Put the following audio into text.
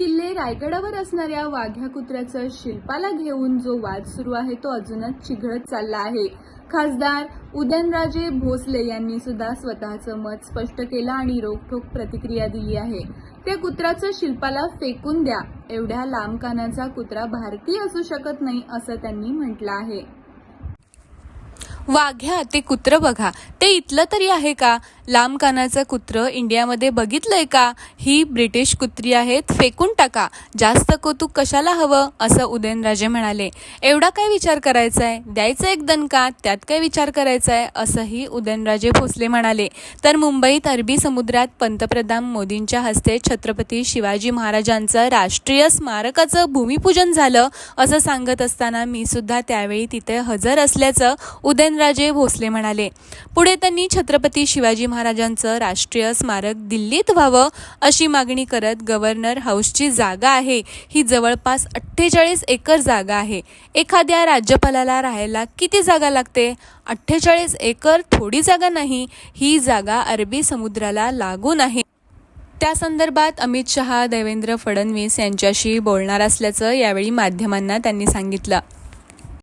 किल्ले रायगडावर असणाऱ्या वाघ्या कुत्र्याचं शिल्पाला घेऊन जो वाद सुरू आहे तो अजूनच चिघळत चालला आहे. खासदार उदयनराजे भोसले यांनी सुद्धा स्वतःचं मत स्पष्ट केलं आणि रोखोक प्रतिक्रिया दिली आहे. त्या कुत्र्याचं शिल्पाला फेकून द्या एवढ्या लांब कानाचा कुत्रा भारतीय असू शकत नाही असं त्यांनी म्हटलं आहे. वाघ्या ते कुत्रं बघा. ते इथलं तरी आहे का? लांब कानाचं कुत्र इंडियामध्ये बघितलंय का? ही ब्रिटिश कुत्री आहेत फेकून टाका. जास्त कौतुक कशाला हवं? असं उदयनराजे म्हणाले. एवढा काय विचार करायचा आहे द्यायचं एक दणका त्यात काय विचार करायचा आहे असंही उदयनराजे भोसले म्हणाले. तर मुंबईत अरबी समुद्रात पंतप्रधान मोदींच्या हस्ते छत्रपती शिवाजी महाराजांचं राष्ट्रीय स्मारकाचं भूमिपूजन झालं असं सांगत असताना मी सुद्धा त्यावेळी तिथे हजर असल्याचं उदयन उदयनराजे भोसले म्हणाले पुढे त्यांनी छत्रपती शिवाजी महाराजांचं राष्ट्रीय स्मारक दिल्लीत व्हावं अशी मागणी करत गव्हर्नर हाऊसची जागा आहे. ही जवळपास अठ्ठेचाळीस एकर जागा आहे. एखाद्या राज्यपालाला राहायला किती जागा लागते? अठ्ठेचाळीस एकर थोडी जागा नाही. ही जागा अरबी समुद्राला लागून आहे. त्या संदर्भात अमित शहा देवेंद्र फडणवीस यांच्याशी बोलणार असल्याचं यावेळी माध्यमांना त्यांनी सांगितलं.